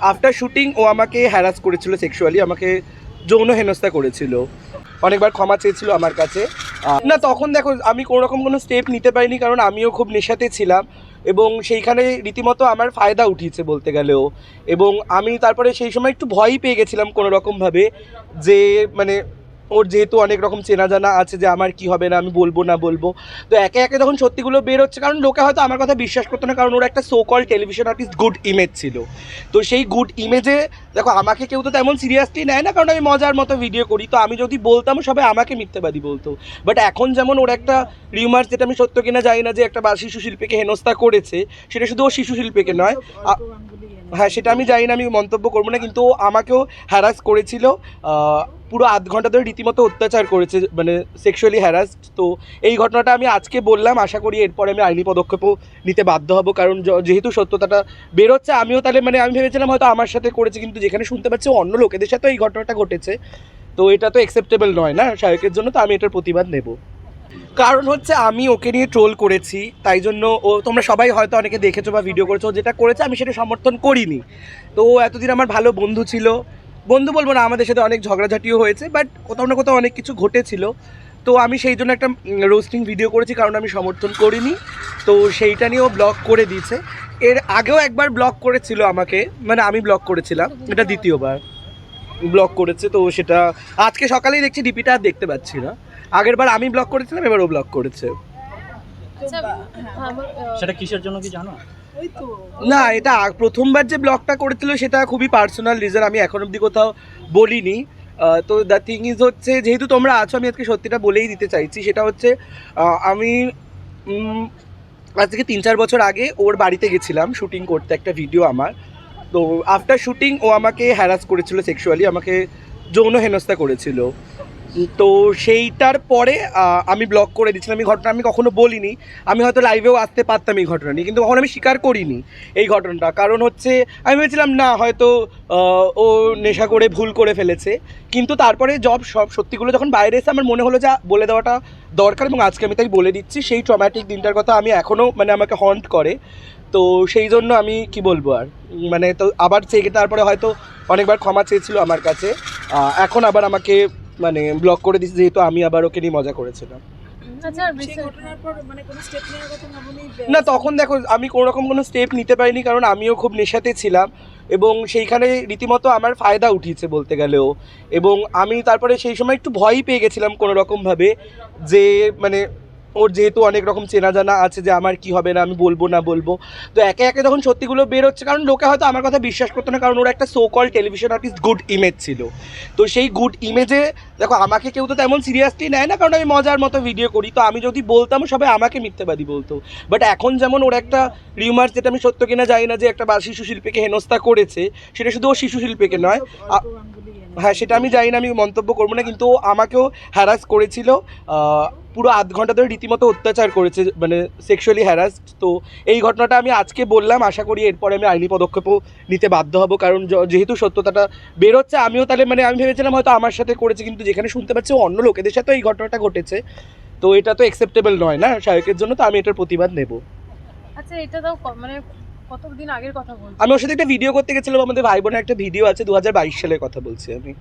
After shooting ও আমাকে harass করেছিল sexually আমাকে যৌন হেনস্থা করেছিল। অনেকবার ক্ষমা চেয়েছিল আমার কাছে। না, তখন দেখো, আমি কোনো রকম কোনো স্টেপ নিতে পারিনি, কারণ আমিও খুব নেশাতে ছিলাম। এবং সেইখানে রীতিমতো আমার ফায়দা উঠিয়েছে বলতে গেলেও। এবং আমি তারপরে সেই সময় একটু ভয়ই পেয়ে গেছিলাম কোনো রকমভাবে যে মানে ওর যেহেতু অনেক রকম চেনা জানা আছে যে আমার কি হবে না, আমি বলব না বলব। তো একে একে যখন সত্যিগুলো বের হচ্ছে, কারণ লোকে হয়তো আমার কথা বিশ্বাস করতো না, কারণ ওর একটা so called television artist good image ছিল। তো সেই গুড ইমেজে দেখো, আমাকে কেউ তো তেমন সিরিয়াসলি নেয় না, কারণ আমি মজার মতো ভিডিও করি। তো আমি যদি বলতাম সবাই আমাকে মিথ্যাবাদী বলতো। বাট এখন যেমন ওর একটা রিউমার্স যেটা আমি সত্য কিনা জানি না, যে একটা বা শিশু শিল্পীকে হেনস্থা করেছে, সেটা শুধু ও শিশু শিল্পীকে নয় হ্যাঁ সেটা আমি জানি না, আমি মন্তব্য করব না, কিন্তু আমাকেও হ্যারাস করেছিল। পুরো আধ ঘণ্টা ধরে রীতিমতো অত্যাচার করেছে মানে সেক্সুয়ালি হ্যারাস তো এই ঘটনাটা আমি আজকে বললাম, আশা করি এরপরে আমি আইনি পদক্ষেপও নিতে বাধ্য হব, কারণ যেহেতু সত্যতাটা বেরোচ্ছে, আমিও তাহলে মানে আমি ভেবেছিলাম হয়তো আমার সাথে করেছে, কিন্তু যেখানে শুনতে পাচ্ছি অন্য লোকেদের সাথে এই ঘটনাটা ঘটেছে। তো এটা তো অ্যাকসেপ্টেবল নয় না শায়কের জন্য, তো আমি এটার প্রতিবাদ নেব। কারণ হচ্ছে আমি ওকে নিয়ে ট্রোল করেছি, তাই জন্য ও, তোমরা সবাই হয়তো অনেকে দেখেছ বা ভিডিও করেছ যেটা করেছে আমি সেটা সমর্থন করিনি। তো ও এতদিন আমার ভালো বন্ধু ছিল। বন্ধু বলব না, আমাদের সাথে অনেক ঝগড়াঝাটিও হয়েছে বাট কোথাও না কোথাও অনেক কিছু ঘটেছিল। তো আমি সেই জন্য একটা রোস্টিং ভিডিও করেছি, কারণ আমি সমর্থন করিনি। তো সেইটা নিয়ে ও ব্লক করে দিয়েছে। এর আগেও একবার ব্লক করেছিল আমাকে মানে আমি ব্লক করেছিলাম, এটা দ্বিতীয়বার। ব্লক করেছে তো সেটা আজকে সকালেই দেখছি ডিপিটা আর দেখতে পাচ্ছি না। আগের বার আমি ব্লক করেছিলাম এবার ও ব্লক করেছে। আচ্ছা সেটা কিসের জন্য কি জানো? না এটা প্রথমবার যে ব্লগটা করেছিল সেটা খুবই পার্সোনাল রিজন আমি এখন অবধি কোথাও বলিনি। তো দ্য থিং ইজ হচ্ছে যেহেতু তোমরা আছো আমি আজকে সত্যিটা বলেই দিতে চাইছি সেটা হচ্ছে আমি আজ থেকে তিন চার বছর আগে ওর বাড়িতে গেছিলাম শুটিং করতে একটা ভিডিও আমার। তো আফটার শুটিং ও আমাকে হ্যারাস করেছিল সেক্সুয়ালি আমাকে যৌন হেনস্থা করেছিল। তো সেইটার পরে আমি ব্লক করে দিয়েছিলাম। এই ঘটনা আমি কখনো বলিনি। আমি হয়তো লাইভেও আসতে পারতাম এই ঘটনা নিয়ে, কিন্তু কখনো আমি স্বীকার করিনি এই ঘটনাটা। কারণ হচ্ছে, আমি ভেবেছিলাম, না, হয়তো ও নেশা করে ভুল করে ফেলেছে। কিন্তু তারপরে জব সব সত্যিগুলো যখন বাইরে এসে আমার মনে হলো যে বলে দেওয়াটা দরকার এবং আজকে আমি তাই বলে দিচ্ছি। সেই ট্রমাটিক দিনটার কথা আমি এখনও মানে আমাকে হন্ট করে। তো সেই জন্য আমি, কি বলব আর? মানে তো আবার সে তারপরে হয়তো অনেকবার ক্ষমা চেয়েছিল আমার কাছে। এখন আবার আমাকে মানে ব্লক করে দিছে যেহেতু আমি আবার ওকে নিয়ে মজা করেছিলাম। আচ্ছা মানে না তখন দেখো আমি কোনো রকম কোনো স্টেপ নিতে পারিনি কারণ আমিও খুব নেশাতে ছিলাম এবং সেইখানে রীতিমতো আমার ফায়দা উঠিয়েছে বলতে গেলেও। এবং আমি তারপরে সেই সময় একটু ভয়ই পেয়ে গেছিলাম কোনো রকমভাবে যে মানে ওর যেহেতু অনেক রকম চেনা জানা আছে যে আমার কি হবে না আমি বলব না বলব। তো একে একে যখন সত্যিগুলো বের হচ্ছে কারণ লোকে হয়তো আমার কথা বিশ্বাস করতো না কারণ ওর একটা so called television artist good image ছিল। তো সেই গুড ইমেজে দেখো আমাকে কেউ তো তেমন সিরিয়াসলি নেয় না কারণ আমি মজার মতো ভিডিও করি। তো আমি যদি বলতাম সবাই আমাকে মিথ্যাবাদী বলতো। বাট এখন যেমন ওর একটা রিউমার্স যেটা আমি সত্য কিনা জানি না যে একটা বা শিশু শিল্পীকে হেনস্থা করেছে সেটা শুধু ও শিশু শিল্পীকে নয় হ্যাঁ সেটা আমি জানি না আমি মন্তব্য করব না কিন্তু আমাকেও হ্যারাস করেছিল। পুরো আধ ঘণ্টা ধরে রীতিমতো অত্যাচার করেছে মানে সেক্সুয়ালি হ্যারাস তো এই ঘটনাটা আমি আজকে বললাম আশা করি এরপরে আমি আইনি পদক্ষেপও নিতে বাধ্য হব কারণ যেহেতু সত্যতাটা বেরোচ্ছে আমিও তাহলে মানে আমি ভেবেছিলাম হয়তো আমার সাথে করেছে কিন্তু যেখানে শুনতে পাচ্ছি অন্য লোকেদের সাথে এই ঘটনাটা ঘটেছে। তো এটা তো অ্যাকসেপ্টেবল নয় না শায়কের জন্য তো আমি এটার প্রতিবাদ নেব। আচ্ছা এটা তো মানে কতদিন আগের কথা বলছো? আমি ওর সাথে একটা ভিডিও করতে গেছিলাম আমাদের ভাই বোনের একটা ভিডিও আছে দু হাজার বাইশ সালের কথা বলছি আমি।